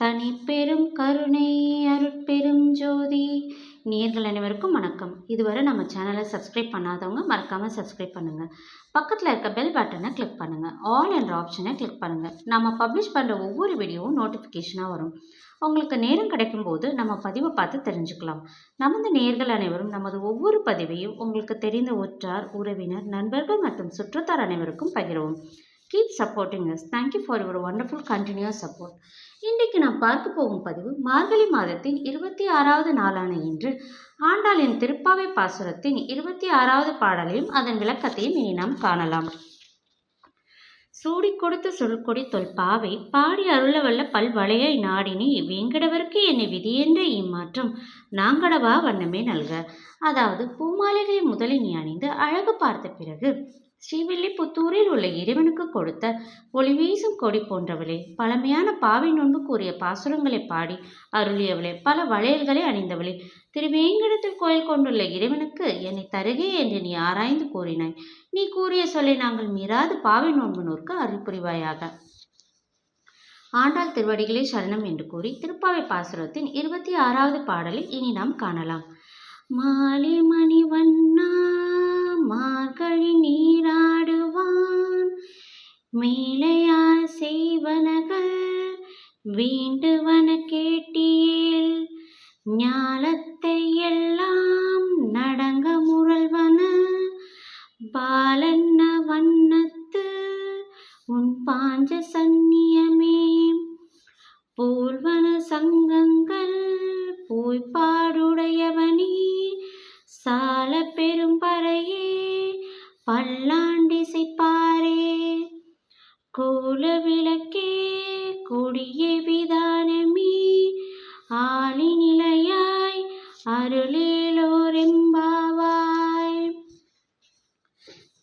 தனிப்பெரும் கருணை அருட்பெரும் ஜோதி. நேர்கள் அனைவருக்கும் வணக்கம். இதுவரை நம்ம சேனலை சப்ஸ்கிரைப் பண்ணாதவங்க மறக்காமல் சப்ஸ்கிரைப் பண்ணுங்கள் பக்கத்தில் இருக்க பெல் பட்டனை கிளிக் பண்ணுங்கள் ஆல் என்ற ஆப்ஷனை கிளிக் பண்ணுங்கள் நம்ம பப்ளிஷ் பண்ணுற ஒவ்வொரு வீடியோவும் நோட்டிஃபிகேஷனாக வரும். உங்களுக்கு நேரம் கிடைக்கும் போது நம்ம பதிவை பார்த்து தெரிஞ்சுக்கலாம். நமது நேர்கள் அனைவரும் நமது ஒவ்வொரு பதிவையும் உங்களுக்கு தெரிந்த உற்றார் உறவினர் நண்பர்கள் மற்றும் சுற்றத்தார் அனைவருக்கும் பகிரவும். Keep supporting us thank you for your wonderful continuous support இன்றைக்கு நாம் பார்க்க போகும் பதிவு மார்கழி மாதத்தின் இருபத்தி ஆறாவது நாளான இன்று. ஆண்டாளின் திருப்பாவை பாசுரத்தின் இருபத்தி ஆறாவது பாடலையும் அதன் விளக்கத்தையும் இனி நாம் காணலாம். சூடி கொடுத்த சொல்கொடி தொல்பாவை பாடி அருளவல்ல பல்வளையை நாடினி வேங்கடவர்க்கு என்னை விதியென்ற இம்மாற்றம் நாங்கடவா வண்ணமே நல்க. அதாவது பூமாலைகளை முதலில் நீ அணிந்து அழகு பார்த்த பிறகு ஸ்ரீவில்லிபுத்தூரில் உள்ள இறைவனுக்கு கொடுத்த ஒளி வீசும் கொடி போன்றவளே பழமையான பாவை நொன்பு கூறிய பாசுரங்களை பாடி அருளியவளே பல வளையல்களை அணிந்தவளே திருவேங்கடத்தில் கோயில் கொண்டுள்ள இறைவனுக்கு என்னை தருகே என்று நீ ஆராய்ந்து கூறினாய். நீ கூறிய சொல்லை நாங்கள் மீறாது பாவை நோன்பு நூற்கு அருள் புரிவாயாக ஆண்டாள் திருவடிகளே சரணம் என்று கூறி திருப்பாவை பாசுரத்தின் இருபத்தி ஆறாவது பாடலை இனி நாம் காணலாம். மாலை மணி வண்ணா மார்கழி நீர் மேலையார் செய்வனகள் வேண்டுவன கேட்டியில் ஞாலத்தை எல்லாம் நடங்க முரல்வன பாலன்ன வண்ணத்து உன் பாஞ்ச சந்நியமே. போல்வன சங்கங்கள் போய்பாடுடையவனே. சால பெரும் பறையே பல்லாண்டிசைப்பாரே கோல விளக்கே கொடிய விதானமே. ஆளி நிலையாய் அருளேலோரெம்பாவாய்.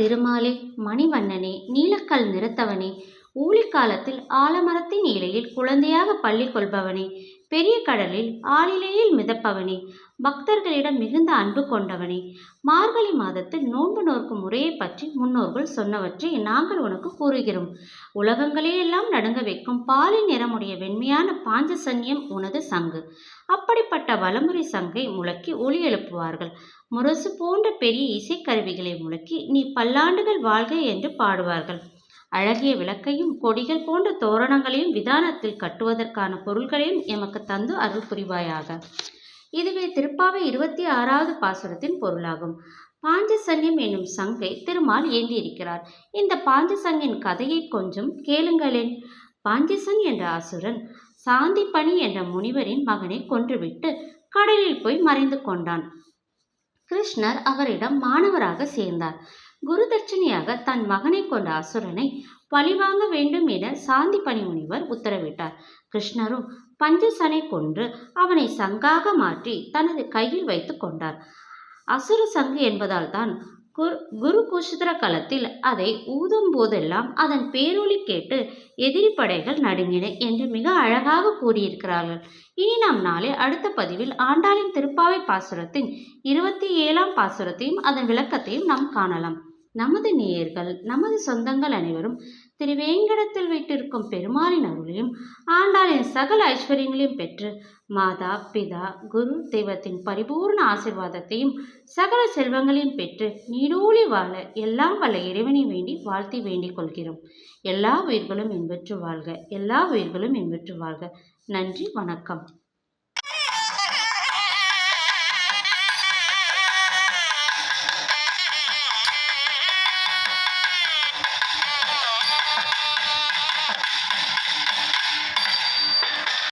திருமாலே மணிவண்ணனே நீலக்கல் நிறத்தவனே ஊழிக்காலத்தில் ஆலமரத்தின் இலையில் குழந்தையாக பள்ளி கொள்பவனே பெரிய கடலில் ஆளிலையில் மிதப்பவனே பக்தர்களிடம் மிகுந்த அன்பு கொண்டவனே. மார்கழி மாதத்தில் நோன்பு நோக்கும் முறையை பற்றி முன்னோர்கள் சொன்னவற்றை நாங்கள் உனக்கு கூறுகிறோம். உலகங்களையெல்லாம் நடுங்க வைக்கும் பாலின் நிறமுடைய வெண்மையான பாஞ்சசன்யம் உனது சங்கு. அப்படிப்பட்ட வலமுறை சங்கை முழக்கி ஒளி எழுப்புவார்கள். முரசு போன்ற பெரிய இசைக்கருவிகளை முழக்கி நீ பல்லாண்டுகள் வாழ்க என்று பாடுவார்கள். அழகிய விளக்கையும் கொடிகள் போன்ற தோரணங்களையும் விதானத்தில் கட்டுவதற்கான பொருள்களையும் எமக்கு தந்து அருள் புரிவாயாக. இதுவே திருப்பாவை இருபத்தி ஆறாவது பாசுரத்தின் பொருளாகும். பாஞ்சசன்யம் என்னும் சங்கை திருமால் ஏந்தியிருக்கிறார். இந்த பாஞ்சசங்கின் கதையை கொஞ்சம் கேளுங்களேன். பாஞ்சசன் என்ற அசுரன் சாந்திப்பணி என்ற முனிவரின் மகனை கொன்றுவிட்டு கடலில் போய் மறைந்து கொண்டான். கிருஷ்ணர் அவரிடம் மாணவராக சேர்ந்தார். குரு தட்சணையாக தன் மகனை கொண்ட அசுரனை பழிவாங்க வேண்டும் என சாந்தி பணிமுனிவர் உத்தரவிட்டார். கிருஷ்ணரும் பஞ்சசனை கொன்று அவனை சங்காக மாற்றி தனது கையில் வைத்து கொண்டார். அசுர சங்கு என்பதால் தான் குரு குரு குஷித்திர களத்தில் அதை ஊதும் போதெல்லாம் அதன் பேரொளி கேட்டு எதிரி படைகள் நடுங்கின என்று மிக அழகாக கூறியிருக்கிறார்கள். இனி நாம் நாளை அடுத்த பதிவில் ஆண்டாளின் திருப்பாவை பாசுரத்தின் இருபத்தி ஏழாம் பாசுரத்தையும் அதன் விளக்கத்தையும் நாம் காணலாம். நமது நேயர்கள் நமது சொந்தங்கள் அனைவரும் திருவேங்கடத்தில் வீட்டிற்கும் பெருமாளின் அருளையும் ஆண்டாளின் சகல ஐஸ்வர்யங்களையும் பெற்று மாதா பிதா குரு தெய்வத்தின் பரிபூர்ண ஆசிர்வாதத்தையும் சகல செல்வங்களையும் பெற்று நீடூழி வாழ எல்லாம் வல்ல இறைவனை வேண்டி வாழ்த்தி வேண்டிக் கொள்கிறோம். எல்லா உயிர்களும் இன்பற்று வாழ்க எல்லா உயிர்களும் இன்பற்று வாழ்க. நன்றி வணக்கம்.